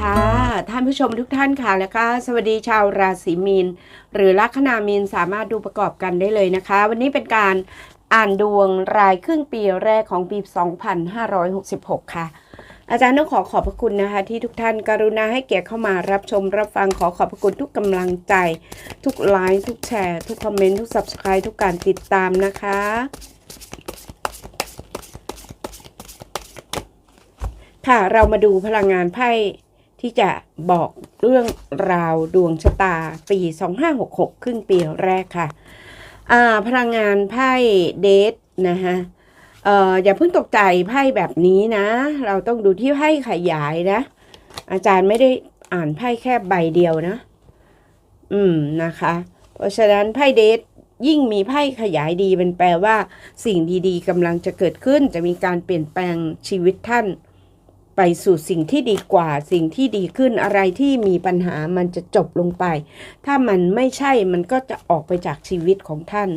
ค่ะ ท่านผู้ชมทุกท่านค่ะ แล้วก็สวัสดีชาวราศีมีน หรือลัคนามีนสามารถดูประกอบกันได้เลยนะคะ วันนี้เป็นการอ่านดวงรายครึ่งปีแรกของปี 2566 ค่ะ อาจารย์ต้องขอขอบพระคุณนะคะ ที่ทุกท่านกรุณาให้เกียรติเข้ามารับชมรับฟังขอขอบพระคุณทุกกำลังใจ ทุกไลค์ทุกแชร์ ทุกคอมเมนต์ทุก subscribe ทุกการติดตามนะคะค่ะ เรามาดูพลังงานไพ่ ที่จะบอกเรื่องราวดวงชะตาปี 2566 ครึ่งปีแรกค่ะอ่าพลังงานไพ่เดทนะคะเอ่ออย่าเพิ่งตกใจไพ่แบบนี้นะ เราต้องดูที่ไพ่ขยายนะ อาจารย์ไม่ได้อ่านไพ่แค่ใบเดียวนะ อืมนะคะ เพราะฉะนั้นไพ่เดทยิ่งมีไพ่ขยายดีเป็นแปลว่า สิ่งดีๆกำลังจะเกิดขึ้นจะมีการเปลี่ยนแปลงชีวิตท่าน ไปสู่สิ่งที่ดีกว่าสิ่งที่ดีขึ้นอะไรที่มีปัญหามันจะจบลงไป ถ้ามันไม่ใช่มันก็จะออกไปจากชีวิตของท่าน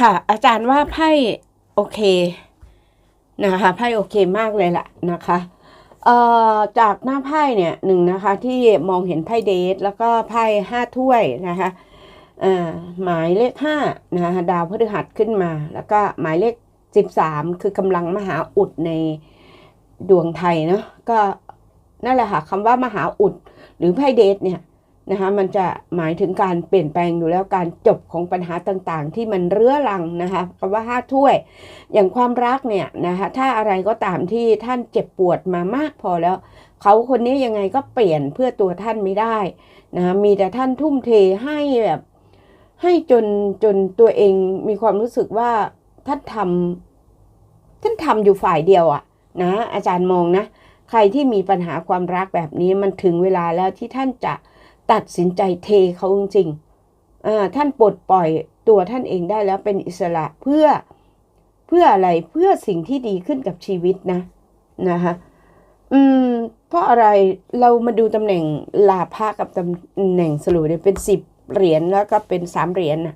ค่ะ อาจารย์ว่าไพ่โอเคนะคะไพ่โอเคมากเลยล่ะนะคะเอ่อจากหน้าไพ่เนี่ยหนึ่งนะคะที่มองเห็นไพ่เดทแล้วก็ไพ่ห้าถ้วยนะคะอ่าหมายเลขห้านะคะดาวพฤหัสขึ้นมา แล้วก็หมายเลขสิบสามคือกำลังมหาอุดในดวงไทยเนาะก็นั่นแหละค่ะคำว่ามหาอุดหรือไพ่เดทเนี่ย นะคะมันจะหมายถึงการเปลี่ยนแปลงอยู่แล้วการจบของปัญหาต่างๆ ที่มันเรื้อรังนะคะคำว่าห้าถ้วย อย่างความรักเนี่ยนะคะถ้าอะไรก็ตามที่ท่านเจ็บปวดมามากพอแล้ว เขาคนนี้ยังไงก็เปลี่ยนเพื่อตัวท่านไม่ได้นะคะมีแต่ท่านทุ่มเทให้แบบให้จนจนตัวเองมีความรู้สึกว่าท่านทำท่านทำอยู่ฝ่ายเดียวอะนะอาจารย์มองนะ ใครที่มีปัญหาความรักแบบนี้มันถึงเวลาแล้วที่ท่านจะ ตัดสินใจเทเขาจริงๆท่านปลดปล่อยตัวท่านเองได้แล้วเป็นอิสระเพื่อเพื่ออะไรเพื่อสิ่งที่ดีขึ้นกับชีวิตนะนะคะอืมเพราะอะไรเรามาดูตำแหน่งลาภะกับตำแหน่งสรุปเนี่ยเป็นสิบเหรียญแล้วก็เป็นสามเหรียญนะ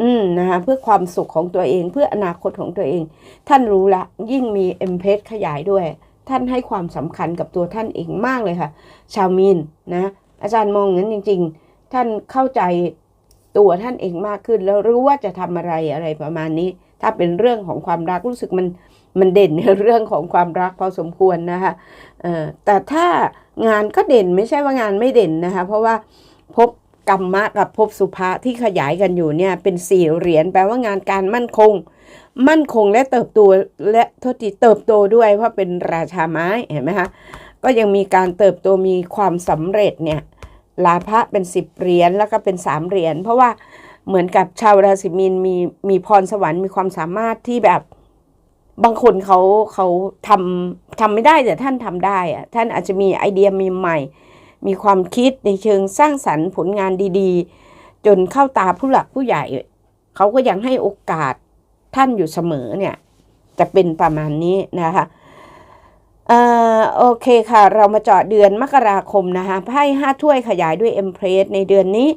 อืมนะคะเพื่อความสุขของตัวเองเพื่ออนาคตของตัวเอง ท่านรู้ละยิ่งมีเอ็มเพสขยายด้วย ท่านให้ความสำคัญกับตัวท่านเองมากเลยค่ะ ชาวมีนนะ อาจารย์มองงนั้นจริง ๆ ท่านเข้าใจตัวท่านเองมากขึ้น แล้วรู้ว่าจะทำอะไรอะไรประมาณนี้ ถ้าเป็นเรื่องของความรักรู้สึกมันมันเด่นในเรื่องของความรักพอสมควรนะคะเอ่อแต่ถ้างานก็เด่นไม่ใช่ว่างานไม่เด่นนะคะ เพราะว่าพบกรรมะกับภพสุภะที่ขยายกันอยู่เนี่ยเป็นสี่เหรียญแปลว่างานการมั่นคง มั่นคงและเติบโตและทษทีเติบโตด้วยเพราะเป็นราชาไม้เห็นไหมคะก็ยังมีการเติบโตมีความสำเร็จเนี่ย ลาภะเป็นสิบเหรียญแล้วก็เป็นสามเหรียญเพราะว่าเหมือนกับชาวราศีมีนมีมีพรสวรรค์มีความสามารถที่แบบบางคนเขาเขาทำทำไม่ได้แต่ท่านทำได้อะท่านอาจจะมีไอเดียมีใหม่มีความคิดในเชิงสร้างสรรค์ผลงานดีๆ จนเข้าตาผู้หลักผู้ใหญ่ เขาก็ยังให้โอกาสท่านอยู่เสมอเนี่ย จะเป็นประมาณนี้นะคะ อ่าโอเคค่ะ เรามาเจาะเดือนมกราคมนะคะไพ่ห้าถ้วยขยายด้วยเอ็มเพรสในเดือนนี้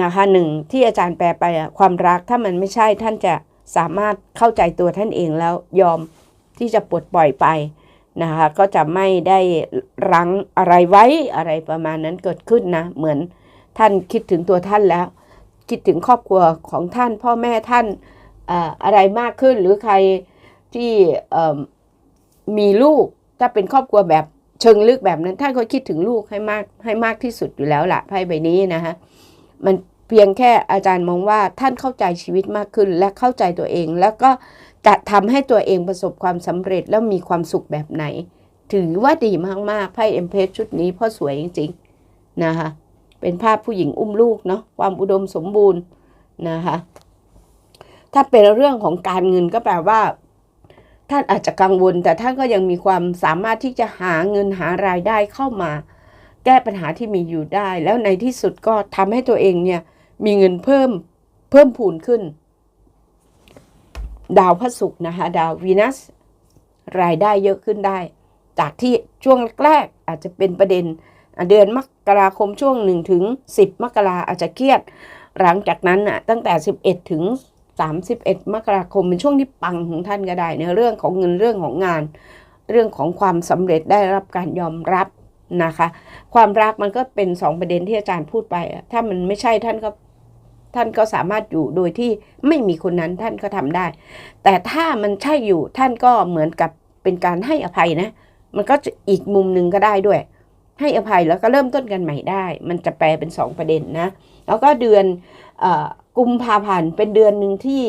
นะคะหนึ่งที่อาจารย์แปลไปความรักถ้ามันไม่ใช่ท่านจะสามารถเข้าใจตัวท่านเองแล้วยอมที่จะปลดปล่อยไปนะคะก็จะไม่ได้รั้งอะไรไว้อะไรประมาณนั้นเกิดขึ้นนะเหมือนท่านคิดถึงตัวท่านแล้ว คิดถึงครอบครัวของท่าน พ่อแม่ท่านออะไรมากขึ้นหรือใครที่มีลูก ถ้าเป็นครอบครัวแบบเชิงลึกแบบนั้นท่านก็คิดถึงลูกให้มากให้มากที่สุดอยู่แล้วล่ะไพ่ใบนี้นะฮะมันเพียงแค่อาจารย์มองว่าท่านเข้าใจชีวิตมากขึ้น และเข้าใจตัวเอง แล้วก็จะทำให้ตัวเองประสบความสำเร็จแล้วมีความสุขแบบไหน ถือว่าดีมากๆไพ่เอ็มเพสชุดนี้พ่อสวยจริงๆนะคะเป็นภาพผู้หญิงอุ้มลูกเนาะความอุดมสมบูรณ์นะคะถ้าเป็นเรื่องของการเงินก็แปลว่า ท่านอาจจะกังวล แต่ท่านก็ยังมีความสามารถที่จะหาเงินหารายได้เข้ามา แก้ปัญหาที่มีอยู่ได้ แล้วในที่สุดก็ทำให้ตัวเองเนี่ยมีเงินเพิ่มเพิ่มพูนขึ้น ดาวพระศุกร์นะคะดาววีนัสรายได้เยอะขึ้นได้ จากที่ช่วงแรกอาจจะเป็นประเด็นเดือนมกราคมช่วง1ถึง10 มกราอาจจะเครียด หลังจากนั้นอะตั้งแต่ 11 ถึง 31 มกราคมเป็นช่วงที่ปังของท่านก็ได้ ในเรื่องของเงินเรื่องของงาน เรื่องของความสำเร็จได้รับการยอมรับนะคะ ความรักมันก็เป็นสองประเด็นที่อาจารย์พูดไป ถ้ามันไม่ใช่ท่านก็ท่านก็สามารถอยู่โดยที่ไม่มีคนนั้นท่านก็ทำได้ แต่ถ้ามันใช่อยู่ท่านก็เหมือนกับเป็นการให้อภัยนะ มันก็จะอีกมุมหนึ่งก็ได้ด้วย ให้อภัยแล้วก็เริ่มต้นกันใหม่ได้ มันจะแปลเป็นสองประเด็นนะ แล้วก็เดือนอ กุมภาพันธ์เป็นเดือนหนึ่งที่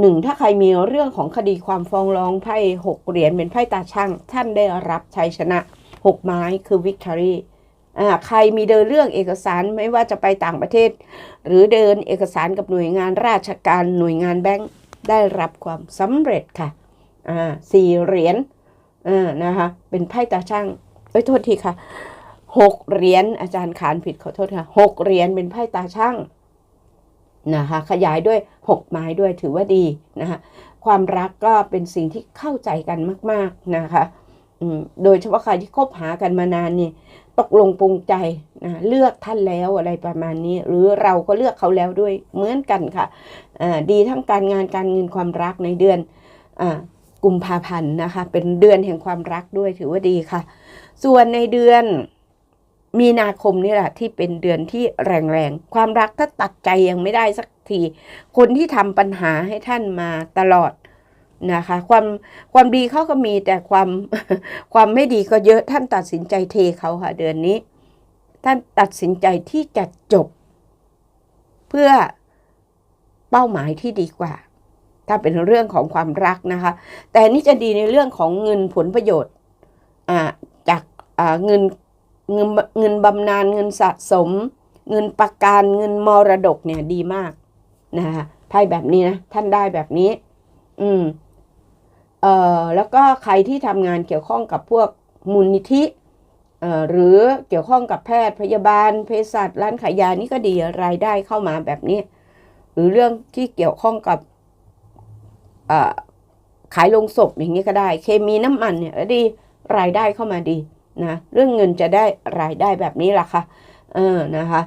หนึ่งถ้าใครมีเรื่องของคดีความฟ้องร้องไพ่หกเหรียญเป็นไพ่ตาช่าง ท่านได้รับชัยชนะหกไม้คือวิกตอรี่อ่าใครมีเดินเรื่องเอกสารไม่ว่าจะไปต่างประเทศ หรือเดินเอกสารกับหน่วยงานราชการหน่วยงานแบงค์ได้รับความสำเร็จค่ะอ่าสี่เหรียญอ่านะคะเป็นไพ่ตาช่างเอ้ยโทษทีค่ะหกเหรียญอาจารย์ขานผิดขอโทษค่ะหกเหรียญเป็นไพ่ตาช่าง นะคะขยายด้วยหกไม้ด้วยถือว่าดีนะคะความรักก็เป็นสิ่งที่เข้าใจกันมาก ๆนะคะโดยเฉพาะใครที่คบหากันมานานนี่ตกลงปรงใจนะเลือกท่านแล้วอะไรประมาณนี้ หรือเราก็เลือกเขาแล้วด้วยเหมือนกันค่ะอ่าดีทั้งการงานการเงินความรักในเดือนอกุมภาพันธ์นะคะ เป็นเดือนแห่งความรักด้วยถือว่าดีค่ะ ส่วนในเดือน มีนาคมนี่แหละที่เป็นเดือนที่แรงๆ ความรักถ้าตัดใจยังไม่ได้สักที คนที่ทำปัญหาให้ท่านมาตลอดนะคะ ความความดีเขาก็มีแต่ความความไม่ดีก็เยอะท่านตัดสินใจเทเขาค่ะเดือนนี้ ท่านตัดสินใจที่จะจบ เพื่อเป้าหมายที่ดีกว่า ถ้าเป็นเรื่องของความรักนะคะ แต่นี่จะดีในเรื่องของเงินผลประโยชน์อ่าจากอ่าเงิน เงินเงินบำนาญเงินสะสม เงินประกันเงินมรดกเนี่ยดีมากนะคะไพ่แบบนี้นะท่านได้แบบนี้ อืมเอ่อแล้วก็ใครที่ทำงานเกี่ยวข้องกับพวกมูลนิธิเอ่อหรือเกี่ยวข้องกับแพทย์พยาบาลเภสัชร้านขายยานี่ก็ดีรายได้เข้ามาแบบนี้ หรือเรื่องที่เกี่ยวข้องกับเอ่อขายลงศพอย่างนี้ก็ได้ เคมีน้ำมันเนี่ยดีรายได้เข้ามาดี นะเรื่องเงินจะได้รายได้แบบนี้ล่ะค่ะเออนะคะ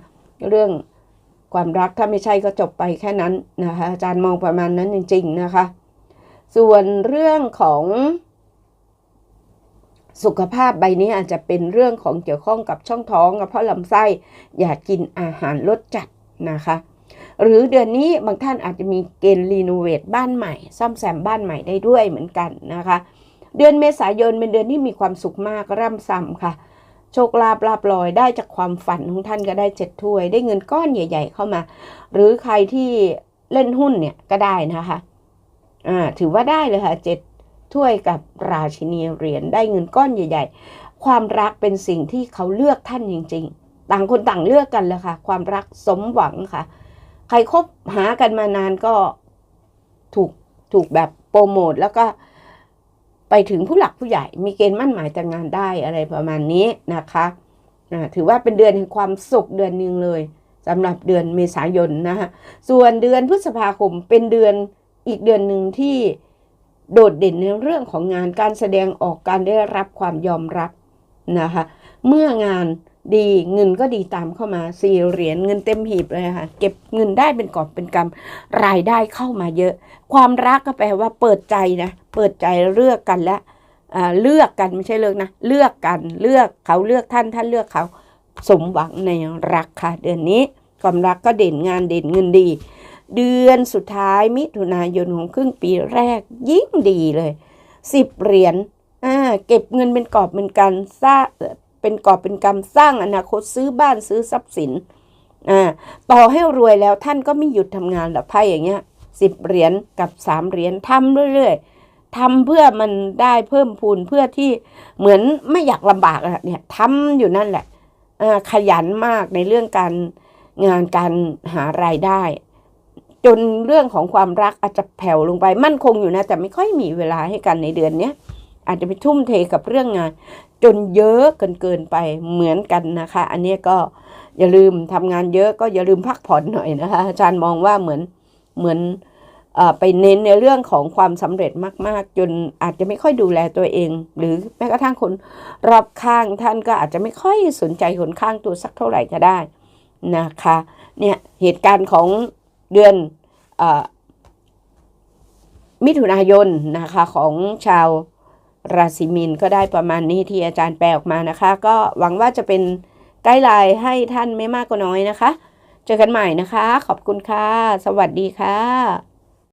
เรื่องความรักถ้าไม่ใช่ก็จบไปแค่นั้นนะคะอาจารย์มองประมาณนั้นจริง ๆนะคะ ส่วนเรื่องของสุขภาพใบนี้อาจจะเป็นเรื่องของเกี่ยวข้องกับช่องท้องกระเพาะลำไส้อย่ากินอาหารรสจัดนะคะ หรือเดือนนี้บางท่านอาจจะมีเกณฑ์รีโนเวทบ้านใหม่ ซ่อมแซมบ้านใหม่ได้ด้วยเหมือนกันนะคะ เดือนเมษายนเป็นเดือนที่มีความสุขมากร่ำซ้ำค่ะ โชคลาภลาบลอยได้จากความฝันของท่านก็ได้เจ็ดถ้วย ได้เงินก้อนใหญ่ ๆ เข้ามา หรือใครที่เล่นหุ้นเนี่ยก็ได้นะคะอ่าถือว่าได้เลยค่ะเจ็ดถ้วยกับราชินีเหรียญได้เงินก้อนใหญ่ ๆ ความรักเป็นสิ่งที่เขาเลือกท่านจริง ๆ ต่างคนต่างเลือกกันเลยค่ะ ความรักสมหวังค่ะ ใครคบหากันมานานก็ถูกถูกแบบโปรโมทแล้วก็ ไปถึงผู้หลักผู้ใหญ่ มีเกณฑ์มั่นหมายแต่งงานได้อะไรประมาณนี้นะคะถือว่าเป็นเดือนแห่งความสุขเดือนหนึ่งเลยสำหรับเดือนเมษายนนะคะส่วนเดือนพฤษภาคมเป็นเดือนอีกเดือนหนึ่งที่โดดเด่นในเรื่องของงานการแสดงออกการได้รับความยอมรับนะคะเมื่องาน ดีเงินก็ดีตามเข้ามาสี่เหรียญเงินเต็มหีบเลยค่ะ เก็บเงินได้เป็นกอบเป็นกำรายได้เข้ามาเยอะ ความรักก็แปลว่าเปิดใจนะ เปิดใจเลือกกันและเลือกกันไม่ใช่เลือกนะ เลือกกันเลือกเขาเลือกท่านท่านเลือกเขาสมหวังในรักค่ะ เดือนนี้ความรักก็เด่นงานเด่นเงินดี เดือนสุดท้ายมิถุนายนของครึ่งปีแรกยิ่งดีเลยสิบเหรียญเก็บเงินเป็นกอบเป็นการสร้าง เป็นกอบเป็นกำสร้างอนาคตซื้อบ้านซื้อทรัพย์สินอ่าต่อให้รวยแล้วท่านก็ไม่หยุดทำงานหรอกไพ่อย่างเงี้ยสิบเหรียญกับสามเหรียญทำเรื่อยๆทำเพื่อมันได้เพิ่มพูนเพื่อที่เหมือนไม่อยากลำบากอะเนี่ยทำอยู่นั่นแหละอ่าขยันมากในเรื่องการงานการหารายได้ จนเรื่องของความรักอาจจะแผ่วลงไปมั่นคงอยู่นะ แต่ไม่ค่อยมีเวลาให้กันในเดือนเนี้ย อาจจะไปทุ่มเทกับเรื่องงาน จนเยอะเกินเกินไปเหมือนกันนะคะ อันนี้ก็อย่าลืมทำงานเยอะก็อย่าลืมพักผ่อนหน่อยนะคะ อาจารย์มองว่าเหมือนเหมือนอไปเน้นในเรื่องของความสำเร็จมากๆ จนอาจจะไม่ค่อยดูแลตัวเอง หรือแม้กระทั่งคนรอบข้างท่านก็อาจจะไม่ค่อยสนใจคนข้างตัวสักเท่าไหร่ก็ได้นะคะเนี่ยเหตุการณ์ของเดือนอมิถุนายนนะคะของชาว ราศีมีนก็ได้ประมาณนี้ที่อาจารย์แปลออกมานะคะ ก็หวังว่าจะเป็นไกด์ไลน์ให้ท่านไม่มากก็น้อยนะคะ เจอกันใหม่นะคะ ขอบคุณค่ะ สวัสดีค่ะ